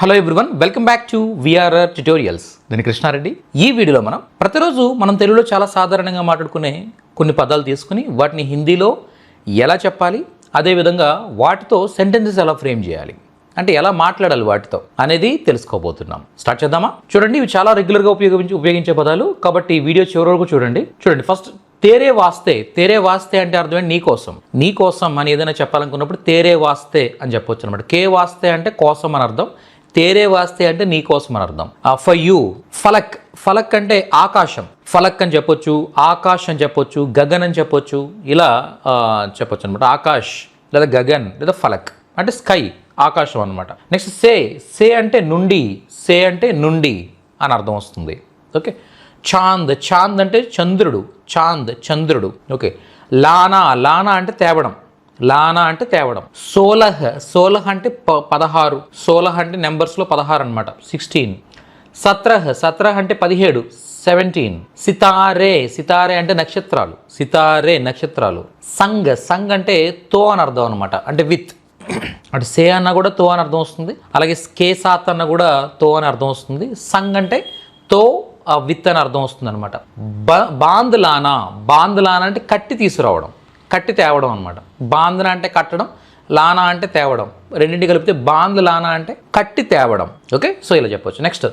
Hello everyone welcome back to VRR tutorials నేను కృష్ణారెడ్డి. ఈ వీడియోలో మనం ప్రతిరోజు మనం తెలుగులో చాలా సాధారణంగా మాట్లాడుకునే కొన్ని పదాలు తీసుకుని వాటిని హిందీలో ఎలా చెప్పాలి అదేవిధంగా వాటితో సెంటెన్సెస్ ఎలా ఫ్రేమ్ చేయాలి అంటే ఎలా మాట్లాడాలి వాటితో అనేది తెలుసుకోబోతున్నాం. స్టార్ట్ చేద్దామా? చూడండి ఇవి చాలా రెగ్యులర్గా ఉపయోగించి ఉపయోగించే పదాలు కాబట్టి ఈ వీడియో చివరి వరకు చూడండి. చూడండి ఫస్ట్ తేరే వాస్తే తేరే వాస్తే అంటే అర్థం ఏంటి నీ కోసం. నీ కోసం అని ఏదైనా చెప్పాలనుకున్నప్పుడు తేరే వాస్తే అని చెప్పొచ్చు అనమాట. కే వాస్తే అంటే కోసం అని అర్థం తేరే వాస్తే అంటే నీ కోసం అని అర్థం ఫర్ యూ ఫలక్ ఫలక్ అంటే ఆకాశం. ఫలక్ అని చెప్పొచ్చు ఆకాశ్ అని చెప్పొచ్చు గగన్ అని చెప్పొచ్చు ఇలా చెప్పొచ్చు అనమాట ఆకాష్ లేదా గగన్ లేదా ఫలక్. అంటే స్కై ఆకాశం అనమాట నెక్స్ట్ సే సే అంటే నుండి సే అంటే నుండి అని అర్థం వస్తుంది. ఓకే? చాంద్ చాంద్ అంటే చంద్రుడు చాంద్ చంద్రుడు. ఓకే? లానా లానా అంటే తేవడం. లానా అంటే తేవడం. సోలహ్ సోలహ్ అంటే ప పదహారు. సోలహ్ అంటే నెంబర్స్లో పదహారు అనమాట సిక్స్టీన్. సత్రహ్ సత్రహ్ అంటే పదిహేడు. సెవెంటీన్. సితారే సితారే అంటే నక్షత్రాలు. సితారే నక్షత్రాలు. సంగ్ సంగ్ అంటే తో అని అర్థం అనమాట అంటే విత్. అంటే సే అన్న కూడా తో అని అర్థం వస్తుంది. అలాగే కే సాత్ అన్న కూడా తో అని అర్థం వస్తుంది. సంగ్ అంటే తో విత్ అని అర్థం వస్తుంది అనమాట బాంద్లానా బాంద్లానా అంటే కట్టి తీసుకురావడం. కట్టి తేవడం అనమాట బాంధన అంటే కట్టడం లానా అంటే తేవడం. రెండింటి కలిపితే బాంద్ లానా అంటే కట్టి తేవడం. ఓకే? సో ఇలా చెప్పొచ్చు. నెక్స్ట్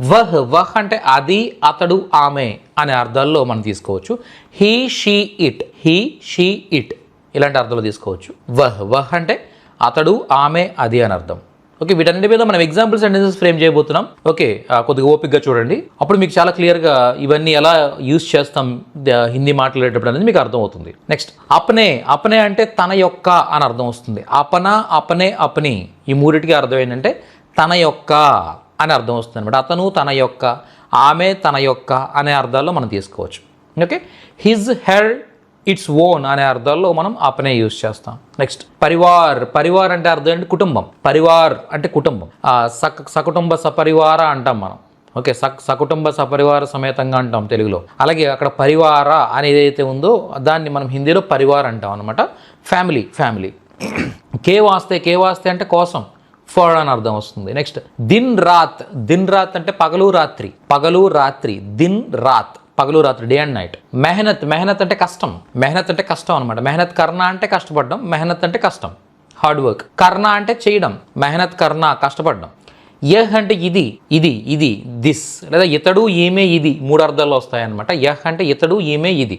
వహ్ వహ్ అంటే అది అతడు ఆమె అనే అర్థాల్లో మనం తీసుకోవచ్చు. He she it. He she it. ఇలాంటి అర్థాలు తీసుకోవచ్చు. వహ్ వహ్ అంటే అతడు ఆమె అది అని అర్థం. ఓకే వీటన్నిటి మీద మనం ఎగ్జాంపుల్ సెంటెన్సెస్ ఫ్రేమ్ చేయబోతున్నాం. ఓకే కొద్దిగా ఓపిక్గా చూడండి. అప్పుడు మీకు చాలా క్లియర్గా ఇవన్నీ ఎలా యూస్ చేస్తాం హిందీ మాట్లాడేటప్పుడు అనేది మీకు అర్థమవుతుంది. నెక్స్ట్ అపనే అపనే అంటే తన యొక్క అని అర్థం వస్తుంది. అపన అపనే అపని. ఈ మూడిటికి అర్థం ఏంటంటే తన యొక్క అని అర్థం వస్తుంది అనమాట అతను తన యొక్క ఆమె తన యొక్క అనే అర్థాల్లో మనం తీసుకోవచ్చు. Okay his her its own అనే అర్థాల్లో మనం అపనే యూజ్ చేస్తాం. నెక్స్ట్ పరివార్. పరివార్ అంటే అర్థం ఏంటి? కుటుంబం. పరివార్ అంటే కుటుంబం. ఆ, సకుటుంబ సపరివార అంటాం మనం. ఓకే సక్ సకుటుంబ సపరివార సమేతంగా అంటాం తెలుగులో. అలాగే అక్కడ పరివార అనేది ఏదైతే ఉందో దాన్ని మనం హిందీలో పరివార్ అంటాం అనమాట ఫ్యామిలీ ఫ్యామిలీ కే వాస్తే కే వాస్తే అంటే కోసం. ఫర్ అని అర్థం వస్తుంది. నెక్స్ట్ దిన్ రాత్. దిన్ రాత్ అంటే పగలు రాత్రి. పగలు రాత్రి. దిన్ రాత్. పగలు రాత్రి డే అండ్ నైట్ మెహనత్ మెహనత్ అంటే కష్టం. మెహనత్ అంటే కష్టం అనమాట మెహనత్ కర్ణ అంటే కష్టపడడం మెహనత్ అంటే కష్టం. హార్డ్ వర్క్ కర్ణ అంటే చేయడం మెహనత్ కర్ణ కష్టపడడం. యహ్ అంటే ఇది ఇది ఇది దిస్ లేదా ఇతడు ఈమె ఇది. మూడు అర్థాల్లో వస్తాయన్నమాట. యహ్ అంటే ఇతడు ఈమె ఇది.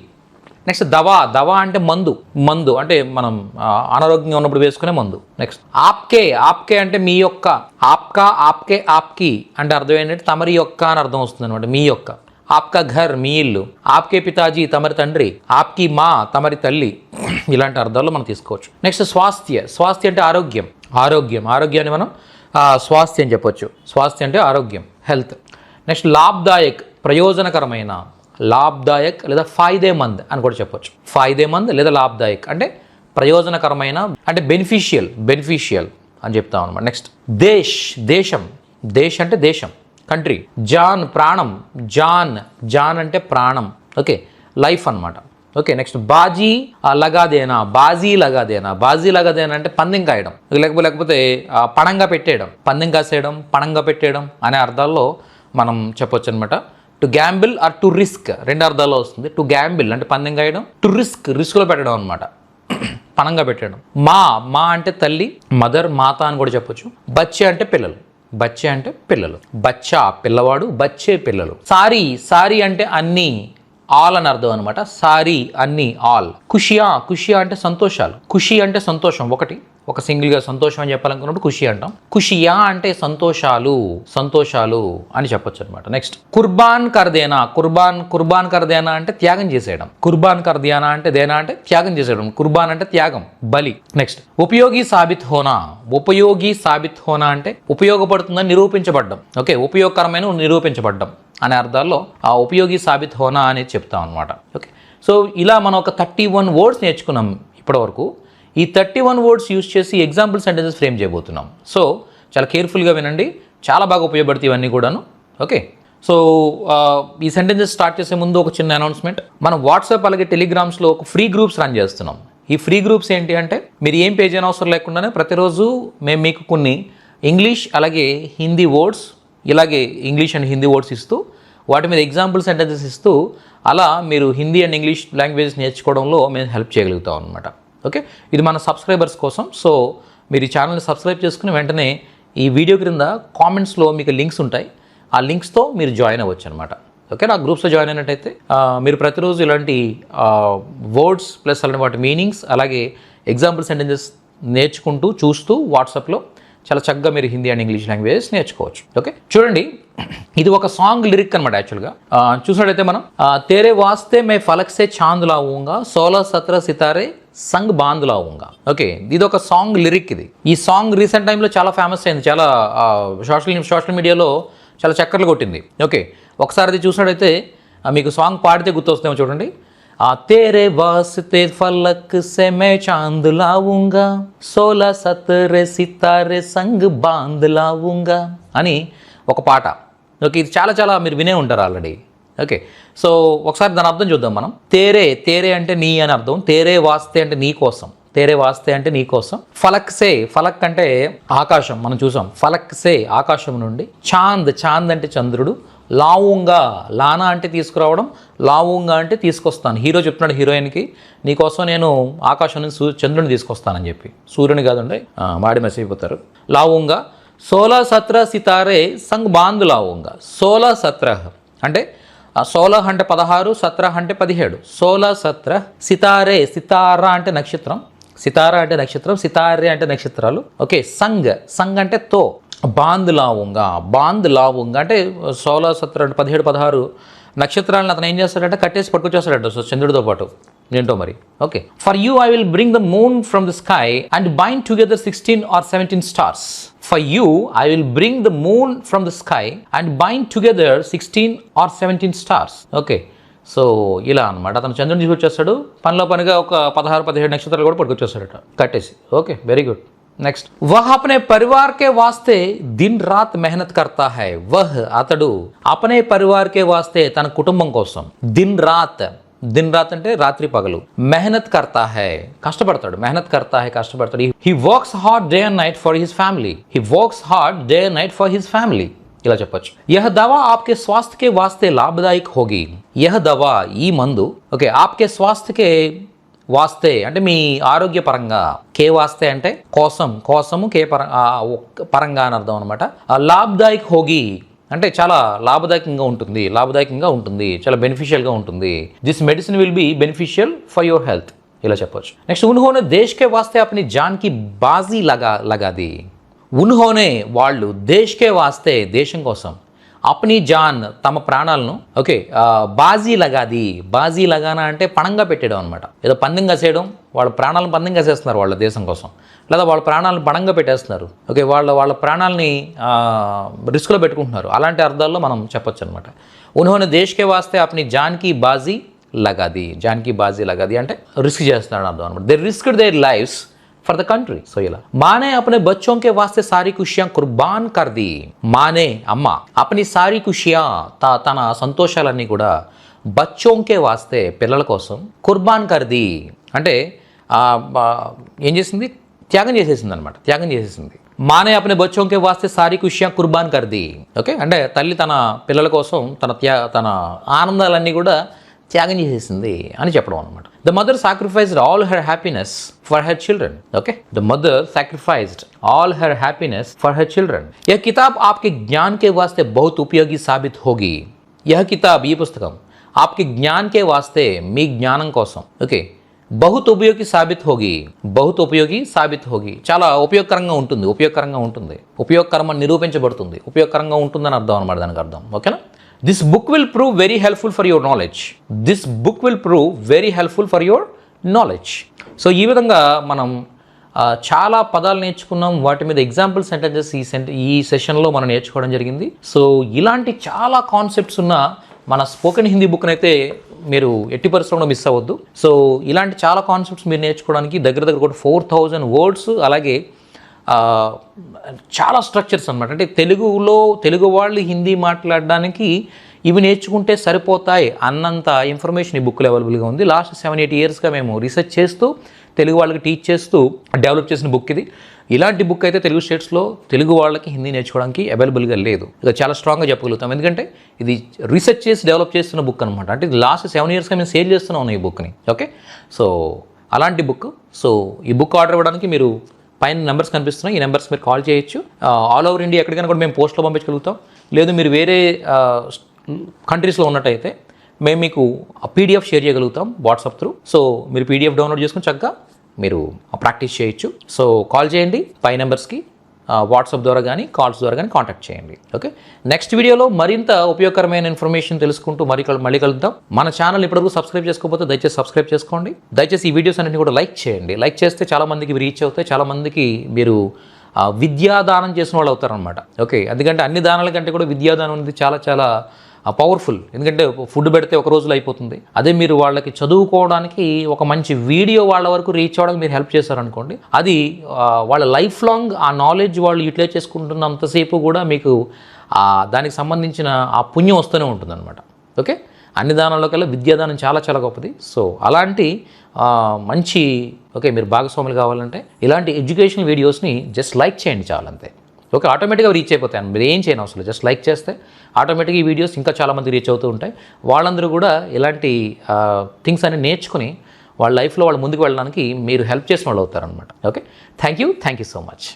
నెక్స్ట్ దవా. దవా అంటే మందు. మందు అంటే మనం అనారోగ్యం అనారోగ్యంగా ఉన్నప్పుడు వేసుకునే మందు. నెక్స్ట్ ఆప్కే. ఆప్కే అంటే మీ యొక్క. ఆప్కా ఆప్కే ఆప్కి అంటే అర్థం ఏంటంటే తమరి యొక్క అని అర్థం వస్తుంది అనమాట మీ యొక్క. ఆప్కా ఘర్ మీ ఇల్లు ఆప్కే పితాజీ తమరి తండ్రి ఆప్కి మా తమరి తల్లి. ఇలాంటి అర్థాల్లో మనం తీసుకోవచ్చు. నెక్స్ట్ స్వాస్థ్య. స్వాస్థ్య అంటే ఆరోగ్యం. ఆరోగ్యం. ఆరోగ్యాన్ని మనం స్వాస్థ్యం అని చెప్పొచ్చు. స్వాస్థ్య అంటే ఆరోగ్యం. హెల్త్ నెక్స్ట్ లాభదాయక్ ప్రయోజనకరమైన. లాభదాయక్ లేదా ఫాయిదేమంద్ అని కూడా చెప్పొచ్చు. ఫాయిదేమంద్ లేదా లాభదాయక్ అంటే ప్రయోజనకరమైన అంటే బెనిఫిషియల్ బెనిఫిషియల్ అని చెప్తాం అనమాట నెక్స్ట్ దేశ్. దేశం. దేశ్ అంటే దేశం. కంట్రీ. జాన్ ప్రాణం. జాన్. జాన్ అంటే ప్రాణం. ఓకే. లైఫ్ అన్నమాట. ఓకే నెక్స్ట్ బాజీ లగాదేనా బాజీ లగాదేనా బాజీ లగాదేనా అంటే పందెం కాయడం లేకపోతే లేకపోతే పణంగా పెట్టేయడం. పందెం కాసేయడం పణంగా పెట్టేయడం అనే అర్థాల్లో మనం చెప్పొచ్చు అనమాట to gamble or to risk. రెండు అర్థాల్లో వస్తుంది. టు గ్యాంబిల్ అంటే పందెం కాయడం టు రిస్క్ రిస్క్లో పెట్టడం అనమాట పణంగా పెట్టడం మా మా అంటే తల్లి మదర్ మాత అని కూడా చెప్పొచ్చు. బచ్చి అంటే పిల్లలు. బచ్చే అంటే పిల్లలు. బచ్చా పిల్లవాడు బచ్చే పిల్లలు. సారీ సారీ అంటే అన్ని ఆల్ అని అర్థం అనమాట సారీ అన్ని ఆల్. ఖుషియా ఖుషియా అంటే సంతోషాలు. ఖుషి అంటే సంతోషం ఒకటి. ఒక సింగిల్గా సంతోషం అని చెప్పాలనుకున్నప్పుడు ఖుషి అంటాం. ఖుషియా అంటే సంతోషాలు సంతోషాలు అని చెప్పొచ్చు అనమాట నెక్స్ట్ కుర్బాన్ కర్దేనా కుర్బాన్ కుర్బాన్ కర్దేనా అంటే త్యాగం చేసేయడం. కుర్బాన్ కర్దేనా అంటే దేనా అంటే త్యాగం చేసేయడం. కుర్బాన్ అంటే త్యాగం బలి. నెక్స్ట్ ఉపయోగి సాబిత్ హోనా? ఉపయోగి సాబిత్ హోనా అంటే ఉపయోగపడుతుందని నిరూపించబడ్డం. ఓకే ఉపయోగకరమైన నిరూపించబడ్డం అనే అర్థాల్లో ఆ ఉపయోగి సాబిత్ హోనా అనేది చెప్తాం అనమాట ఓకే సో ఇలా మనం ఒక థర్టీ వన్ వర్డ్స్ నేర్చుకున్నాం ఇప్పటివరకు. ఈ థర్టీ వన్ వర్డ్స్ యూస్ చేసి ఎగ్జాంపుల్ సెంటెన్సెస్ ఫ్రేమ్ చేయబోతున్నాం. సో చాలా కేర్ఫుల్గా వినండి. చాలా బాగా ఉపయోగపడతాయి ఇవన్నీ కూడాను. ఓకే సో ఈ సెంటెన్సెస్ స్టార్ట్ చేసే ముందు ఒక చిన్న అనౌన్స్మెంట్ మనం వాట్సాప్ అలాగే టెలిగ్రామ్స్లో ఒక ఫ్రీ గ్రూప్స్ రన్ చేస్తున్నాం. ఈ ఫ్రీ గ్రూప్స్ ఏంటి అంటే మీరు ఏం పేజ్ అయిన అవసరం లేకుండానే ప్రతిరోజు మేము మీకు కొన్ని ఇంగ్లీష్ అలాగే హిందీ వర్డ్స్ ఇలాగే ఇంగ్లీష్ అండ్ హిందీ వర్డ్స్ ఇస్తూ వాటి మీద ఎగ్జాంపుల్ సెంటెన్సెస్ ఇస్తూ అలా మీరు హిందీ అండ్ ఇంగ్లీష్ లాంగ్వేజెస్ నేర్చుకోవడంలో మేము హెల్ప్ చేయగలుగుతాం అనమాట ఓకే? ఇది మన సబ్స్క్రైబర్స్ కోసం. సో మీరు ఈ ఛానల్ని సబ్స్క్రైబ్ చేసుకుని వెంటనే ఈ వీడియో క్రింద కామెంట్స్లో మీకు లింక్స్ ఉంటాయి. ఆ లింక్స్తో మీరు జాయిన్ అవ్వచ్చు అనమాట ఓకే? నా గ్రూప్స్లో జాయిన్ అయినట్టయితే మీరు ప్రతిరోజు ఇలాంటి వర్డ్స్ ప్లస్ అలాంటి వాటి మీనింగ్స్ అలాగే ఎగ్జాంపుల్ సెంటెన్సెస్ నేర్చుకుంటూ చూస్తూ వాట్సాప్లో చాలా చక్కగా మీరు హిందీ అండ్ ఇంగ్లీష్ లాంగ్వేజెస్ నేర్చుకోవచ్చు. ఓకే? చూడండి ఇది ఒక సాంగ్ లిరిక్ అనమాట యాక్చువల్గా. చూసినట్టయితే మనం తేరే వాస్తే మే ఫలక్ సే చాంద్ లావుంగా సోలా సత్ర సితారే సంగ్ బాంద్ లావుంగా ఓకే ఇది ఒక సాంగ్ లిరిక్ ఇది. ఈ సాంగ్ రీసెంట్ టైంలో చాలా ఫేమస్ అయింది చాలా సోషల్ సోషల్ మీడియాలో చాలా చక్కర్లు కొట్టింది. ఓకే ఒకసారి అది చూసినట్టయితే ఆ, మీకు సాంగ్ పాడితే గుర్తొస్తుందేమో చూడండి. ఆ తేరే వాస్తే ఫలక్ సే మే చాంద్ లావుంగా సోలా సతరే సితారే సంగ్ బాంద్ లావుంగా అని ఒక పాట. ఓకే ఇది చాలా చాలా మీరు వినే ఉంటారు ఆల్రెడీ. ఓకే. సో ఒకసారి దాని అర్థం చూద్దాం మనం. తేరే తేరే అంటే నీ అని అర్థం. తేరే వాస్తే అంటే నీ కోసం. తేరే వాస్తే అంటే నీ కోసం. ఫలక్ సే ఫలక్ అంటే ఆకాశం. మనం చూసాం. ఫలక్ సే ఆకాశం నుండి. చాంద్ చాంద్ అంటే చంద్రుడు. లావుంగా లానా అంటే తీసుకురావడం. లావుంగా అంటే తీసుకొస్తాను. హీరో చెప్తున్నాడు హీరోయిన్కి నీకోసం నేను ఆకాశం నుంచి సూ చంద్రుని తీసుకొస్తానని చెప్పి. సూర్యుని కాదండి వాడి మాడి మెస్ అయిపోతారు. లావుంగా సోలా సత్ర సితారే సంగ్ బాంద్ లావుంగా. సోలా సత్ర అంటే సోలహ్ అంటే పదహారు సత్ర అంటే పదిహేడు. సోలా సత్ర సితారే సితారా అంటే నక్షత్రం. సితారా అంటే నక్షత్రం సితారే అంటే నక్షత్రాలు. ఓకే సంగ్ సంగ్ అంటే తో. బాంద్ లావుంగా. బాంద్ లావుంగా అంటే సోలా సత్ర అంటే పదిహేడు పదహారు నక్షత్రాలను అతను ఏం చేస్తాడంటే కట్టేసి పట్టుకొచ్చేస్తాడంట. సో చంద్రుడితో పాటు. ఏంటో మరి? Okay for you I will bring the moon from the sky and bind together sixteen or seventeen stars for you I will bring the moon from the sky and bind together sixteen or seventeen stars okay so ఇలా అనమాట అతను చంద్రుని తీసుకొచ్చేస్తాడు. పనిలో పనిగా ఒక పదహారు పదిహేడు నక్షత్రాలు కూడా పట్టుకొచ్చేస్తాడట. కట్టేసి. ఓకే వెరీ గుడ్ నెక్స్ట్ వహ్ అపనే పరివార్ కే వాస్తే దిన్ రాత్ మెహనత్ కర్తా హై. వహ్ అతడు అపనే పరివార్ కే వాస్తే తన కుటుంబం కోసం. దిన్ రాత్. దిన్ రాత్ అంటే రాత్రి పగలు. మెహనత్ కర్తా హై. కష్టపడతాడు. మెహనత్ కర్తా హై కష్టపడతాడు. He works hard day and night for his family he works hard day and night for his family ఇలా చెప్పొచ్చు. యహ దవా ఆప్కే స్వాస్థ్యకే వాస్తే లాభదాయక్ హోగి. యహ దవా ఈ మందు ఓకే ఆప్కే స్వాస్థ్యకే వాస్తే అంటే మీ ఆరోగ్య పరంగా. కే వాస్తే అంటే కోసం కోసము కే పర పరంగా అని అర్థం అనమాట లాభదాయక్ హోగి. అంటే చాలా లాభదాయకంగా ఉంటుంది లాభదాయకంగా ఉంటుంది చాలా బెనిఫిషియల్గా ఉంటుంది. This medicine will be beneficial for your health ఇలా చెప్పొచ్చు. నెక్స్ట్ ఉన్హోనే దేశ్కే వాస్తే అప్ని జాన్కి బాజీ లగా లగాది. ఉన్హోనే వాళ్ళు దేశ్కే వాస్తే దేశం కోసం. అప్ని జాన్ తమ ప్రాణాలను ఓకే బాజీ లగాది బాజీ లగానా అంటే పణంగా పెట్టడం అనమాట ఏదో పందెం కాసేయడం వాళ్ళ ప్రాణాలను పందెం కాసేస్తున్నారు వాళ్ళ దేశం కోసం. లేదా వాళ్ళ ప్రాణాలను పణంగా పెట్టేస్తున్నారు. ఓకే వాళ్ళ వాళ్ళ ప్రాణాలని రిస్క్లో పెట్టుకుంటున్నారు. అలాంటి అర్థాల్లో మనం చెప్పొచ్చు అనమాట ఉన్హోనే దేశ్కే వాస్తే అప్ని జాన్కి బాజీ లగాది. జాన్కి బాజీ లగాది అంటే రిస్క్ చేస్తున్నాడు అర్థం అనమాట they risk their lives for the country so ఇలా మానే अपने बच्चों के वास्ते सारी खुशियां कुर्बान कर दी మానే అమ్మ అపని సారీ ఖుషియా తా తన సంతోషాలన్నీ కూడా బచ్చోంకే వాస్తే పిల్లల కోసం కుర్బాన్ కర్ది అంటే ఆ, బా- ఏం చేసింది త్యాగం చేసేసింది అనమాట త్యాగం చేసేసింది మానే అపనే బచ్చోంకే వాస్తే సారీ ఖుషియా కుర్బాన్ కర్ది ఓకే అంటే తల్లి తన పిల్లల కోసం తన త్యా తన ఆనందాలన్నీ కూడా త్యాగం చేసేసింది అని చెప్పడం అనమాట the mother sacrificed all her happiness for her children okay the mother sacrificed all her happiness for her children यह కితాబ్ ఆప్కే జ్ఞాన్ కే వాస్తే బహుత్ ఉపయోగి సాబిత్ హోగి यह కితాబ్ ఈ పుస్తకం आपके జ్ఞాన్ కే వాస్తే మీ జ్ఞానం కోసం ఓకే బహుత్ ఉపయోగి సాబిత్ హోగి బహుత్ ఉపయోగి సాబిత్ హోగి చాలా ఉపయోగకరంగా ఉంటుంది ఉపయోగకరంగా ఉంటుంది ఉపయోగకరం నిరూపించబడుతుంది ఉపయోగకరంగా ఉంటుందని అర్థం అనమాట దానికి అర్థం ఓకేనా this book will prove very helpful for your knowledge this book will prove very helpful for your knowledge so ఈ విధంగా మనం చాలా పదాలు నేర్చుకున్నాం. వాటి మీద ఎగ్జాంపుల్ సెంటెన్సెస్ ఈ సెంట ఈ సెషన్లో మనం నేర్చుకోవడం జరిగింది. సో ఇలాంటి చాలా కాన్సెప్ట్స్ ఉన్న మన స్పోకెన్ హిందీ బుక్ని అయితే మీరు ఎట్టి పరిశ్రమలో మిస్ అవ్వద్దు. సో ఇలాంటి చాలా కాన్సెప్ట్స్ మీరు నేర్చుకోవడానికి దగ్గర దగ్గర కూడా ఫోర్ థౌజండ్ వర్డ్స్ అలాగే చాలా స్ట్రక్చర్స్ అనమాట అంటే తెలుగులో తెలుగు వాళ్ళు హిందీ మాట్లాడడానికి ఇవి నేర్చుకుంటే సరిపోతాయి అన్నంత ఇన్ఫర్మేషన్ ఈ బుక్లో అవైలబుల్గా ఉంది. లాస్ట్ సెవెన్ ఎయిట్ ఇయర్స్గా మేము రీసెర్చ్ చేస్తూ తెలుగు వాళ్ళకి టీచ్ చేస్తూ డెవలప్ చేసిన బుక్ ఇది. ఇలాంటి బుక్ అయితే తెలుగు స్టేట్స్లో తెలుగు వాళ్ళకి హిందీ నేర్చుకోవడానికి అవైలబుల్గా లేదు. ఇక చాలా స్ట్రాంగ్గా చెప్పగలుగుతాం. ఎందుకంటే ఇది రీసెర్చ్ చేసి డెవలప్ చేస్తున్న బుక్ అనమాట అంటే ఇది లాస్ట్ సెవెన్ ఇయర్స్గా మేము సేల్ చేస్తున్నాం ఈ బుక్ని ఓకే సో అలాంటి బుక్ సో ఈ బుక్ ఆర్డర్ ఇవ్వడానికి మీరు పైన నెంబర్స్ కనిపిస్తున్నాయి. ఈ నెంబర్స్ మీరు కాల్ చేయొచ్చు. ఆల్ ఓవర్ ఇండియా ఎక్కడికైనా కూడా మేము పోస్ట్లో పంపించగలుగుతాం. లేదు మీరు వేరే కంట్రీస్లో ఉన్నట్టయితే మేము మీకు పీడిఎఫ్ షేర్ చేయగలుగుతాం వాట్సాప్ త్రూ సో మీరు పీడిఎఫ్ డౌన్లోడ్ చేసుకుని చక్కగా మీరు ప్రాక్టీస్ చేయొచ్చు. సో కాల్ చేయండి. పై నెంబర్స్కి వాట్సాప్ ద్వారా కానీ కాల్స్ ద్వారా కానీ కాంటాక్ట్ చేయండి. ఓకే? నెక్స్ట్ వీడియోలో మరింత ఉపయోగకరమైన ఇన్ఫర్మేషన్ తెలుసుకుంటూ మరి మళ్ళీ కలుద్దాం. మన ఛానల్ ఇప్పటివరకు సబ్స్క్రైబ్ చేసుకోకపోతే దయచేసి సబ్స్క్రైబ్ చేసుకోండి. దయచేసి ఈ వీడియోస్ అన్నింటినీ కూడా లైక్ చేయండి. లైక్ చేస్తే చాలామందికి రీచ్ అవుతాయి. చాలామందికి మీరు విద్యాదానం చేసిన వాళ్ళు అవుతారనమాట ఓకే? ఎందుకంటే అన్ని దానాల కంటే కూడా విద్యాదానం అనేది చాలా చాలా పవర్ఫుల్ ఎందుకంటే ఫుడ్ పెడితే ఒక రోజులో అయిపోతుంది. అదే మీరు వాళ్ళకి చదువుకోవడానికి ఒక మంచి వీడియో వాళ్ళ వరకు రీచ్ అవ్వడానికి మీరు హెల్ప్ చేశారనుకోండి అది వాళ్ళ లైఫ్ లాంగ్ ఆ నాలెడ్జ్ వాళ్ళు యూటిలైజ్ చేసుకుంటున్నంతసేపు కూడా మీకు దానికి సంబంధించిన ఆ పుణ్యం వస్తూనే ఉంటుందన్నమాట. ఓకే? అన్ని దానాల్లో కల్లా విద్యాదానం చాలా చాలా గొప్పది. సో అలాంటి మంచి ఓకే మీరు భాగస్వాములు కావాలంటే ఇలాంటి ఎడ్యుకేషన్ వీడియోస్ని జస్ట్ లైక్ చేయండి చాలంతే. ఓకే ఆటోమేటిక్గా రీచ్ అయిపోతాయి మీరు ఏం చేయను అవసరం జస్ట్ లైక్ చేస్తే ఆటోమేటిక్గా ఈ వీడియోస్ ఇంకా చాలామంది రీచ్ అవుతూ ఉంటాయి. వాళ్ళందరూ కూడా ఇలాంటి థింగ్స్ అన్ని నేర్చుకుని వాళ్ళ లైఫ్లో వాళ్ళు ముందుకు వెళ్ళడానికి మీరు హెల్ప్ చేసిన వాళ్ళు అవుతారనమాట okay thank you thank you so much